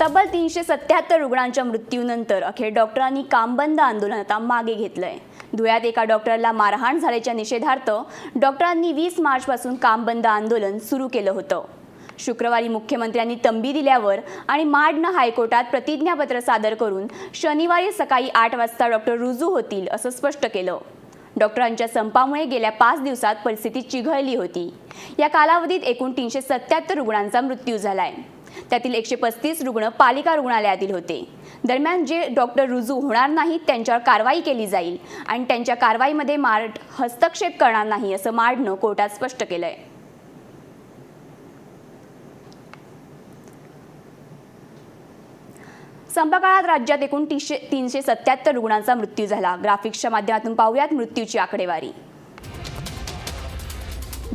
तब्बल तीनशे सत्याहत्तर रुग्णांच्या मृत्यूनंतर अखेर डॉक्टरांनी कामबंद आंदोलन आता मागे घेतलंय. धुळ्यात एका डॉक्टरला मारहाण झाल्याच्या निषेधार्थ डॉक्टरांनी वीस मार्चपासून कामबंद आंदोलन सुरू केलं होतं. शुक्रवारी मुख्यमंत्र्यांनी तंबी दिल्यावर आणि माडनं हायकोर्टात प्रतिज्ञापत्र सादर करून शनिवारी सकाळी आठ वाजता डॉक्टर रुजू होतील असं स्पष्ट केलं. डॉक्टरांच्या संपामुळे गेल्या पाच दिवसात परिस्थिती चिघळली होती. या कालावधीत एकूण तीनशे सत्याहत्तर रुग्णांचा मृत्यू झालाय. त्यातील एकशे पस्तीस रुग्ण पालिका रुग्णालयातील होते. दरम्यान जे डॉक्टर रुजू होणार नाहीत त्यांच्यावर कारवाई केली जाईल आणि त्यांच्या कारवाईमध्ये मार्ट हस्तक्षेप करणार नाही असं मार्डनं कोर्टात स्पष्ट केलंय. संपकाळात राज्यात एकूण तीनशे तीनशे सत्याहत्तर रुग्णांचा मृत्यू झाला. ग्राफिक्सच्या माध्यमातून पाहूयात मृत्यूची आकडेवारी.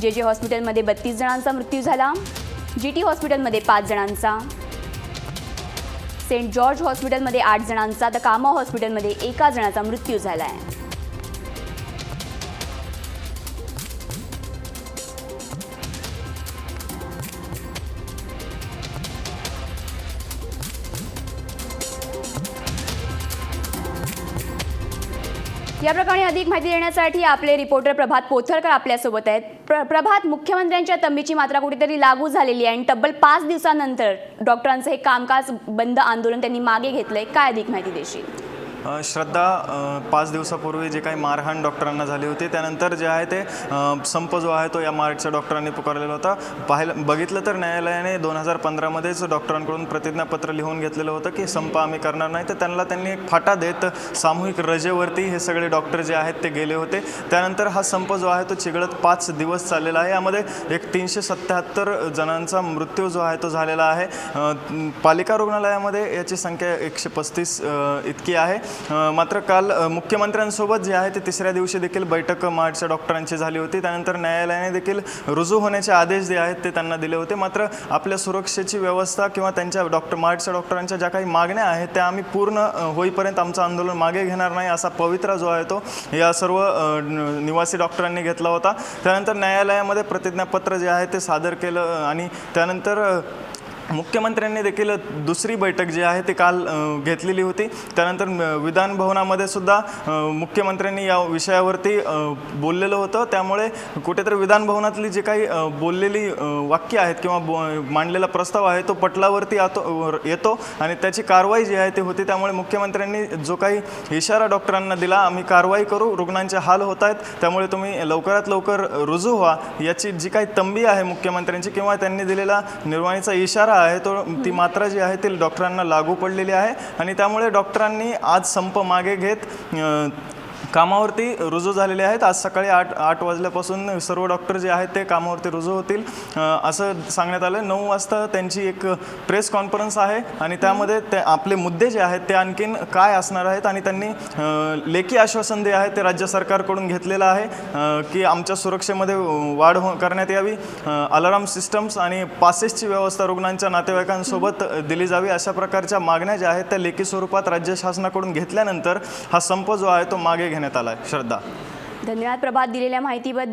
जे जे हॉस्पिटलमध्ये बत्तीस जणांचा मृत्यू झाला. जी टी हॉस्पिटलमध्ये पाच जणांचा. सेंट जॉर्ज हॉस्पिटलमध्ये आठ जणांचा. तर कामा हॉस्पिटलमध्ये एका जणाचा मृत्यू झाला आहे या प्रकरणी अधिक माहिती देण्यासाठी आपले रिपोर्टर प्रभात पोथरकर आपल्यासोबत आहेत. प्र प्रभात मुख्यमंत्र्यांच्या तंबीची मात्रा कुठेतरी लागू झालेली आहे आणि तब्बल पाच दिवसानंतर डॉक्टरांचं हे कामकाज बंद आंदोलन त्यांनी मागे घेतलंय. काय अधिक माहिती देशील? श्रद्धा पाच दिवसापूर्वी जे काही मारहाण डॉक्टरांना झाली होती त्यानंतर जे आहे ते संप जो आहे तो या मार्चच्या डॉक्टरांनी पुकारलेला होता. पाहिलं बघितलं तर न्यायालयाने दोन हजार पंधरामध्येच डॉक्टरांकडून प्रतिज्ञापत्र लिहून घेतलेलं होतं की संप आम्ही करणार नाही. तर त्यांना त्यांनी एक फाटा देत सामूहिक रजेवरती हे सगळे डॉक्टर जे आहेत ते गेले होते. त्यानंतर हा संप जो आहे तो चिघळत पाच दिवस चाललेला आहे. यामध्ये एक तीनशे सत्याहत्तर जणांचा मृत्यू जो आहे तो झालेला आहे. पालिका रुग्णालयामध्ये याची संख्या एकशे पस्तीस इतकी आहे. मात्र काल मुख्यमंत्र्यांसोबत जे आहे ते तिसऱ्या दिवशी देखील बैठक मार्चच्या डॉक्टरांची झाली होती. त्यानंतर न्यायालयाने देखील रुजू होण्याचे आदेश जे आहेत ते त्यांना दिले होते. मात्र आपल्या सुरक्षेची व्यवस्था किंवा त्यांच्या डॉक्टर मार्चच्या डॉक्टरांच्या ज्या काही मागण्या आहेत त्या आम्ही पूर्ण होईपर्यंत आमचं आंदोलन मागे घेणार नाही असा पवित्रा जो आहे तो या सर्व निवासी डॉक्टरांनी घेतला होता. त्यानंतर न्यायालयामध्ये प्रतिज्ञापत्र जे आहे ते सादर केलं आणि त्यानंतर मुख्यमंत्र्यांनी देखील दुसरी बैठक जी आहे ती काल घेतलेली होती. त्यानंतर विधानभवनामध्ये सुद्धा मुख्यमंत्र्यांनी या विषयावरती बोललेलं होतं. त्यामुळे कुठेतरी विधानभवनातली जी काही बोललेली वाक्य आहेत किंवा बो मांडलेला प्रस्ताव आहे तो पटलावरती आतो वर- येतो आणि त्याची कारवाई जी आहे ती होती. त्यामुळे मुख्यमंत्र्यांनी जो काही इशारा डॉक्टरांना दिला आम्ही कारवाई करू. रुग्णांचे हाल होत आहेत. त्यामुळे तुम्ही लवकरात लवकर रुजू व्हा. याची जी काही तंबी आहे मुख्यमंत्र्यांची किंवा त्यांनी दिलेला निर्वाणीचा इशारा आहे तो ती मात्रा जी आहे ती डॉक्टरांना लागू पडलेली आहे. आणि त्यामुळे डॉक्टरांनी आज संप मागे घेत कामावरती रुजू झालेले आहेत. आज सकाळी आठ आठ वाजल्यापासून सर्व डॉक्टर जे आहेत ते कामावरती रुजू होतील. असं सांगण्यात आलं. नऊ वाजता त्यांची एक प्रेस कॉन्फरन्स आहे आणि त्यामध्ये ते आपले मुद्दे जे आहेत ते आणखीन काय असणार आहेत आणि त्यांनी लेखी आश्वासन जे आहे ते राज्य सरकारकडून घेतलेलं आहे की आमच्या सुरक्षेमध्ये वाढ हो करण्यात यावी. अलाराम सिस्टम्स आणि पासेसची व्यवस्था रुग्णांच्या नातेवाईकांसोबत दिली जावी अशा प्रकारच्या मागण्या ज्या आहेत त्या लेखी स्वरूपात राज्य शासनाकडून घेतल्यानंतर हा संप जो आहे तो मागे घेण्यात आला आहे श्रद्धा. धन्यवाद प्रभात दिलेल्या माहितीबद्दल.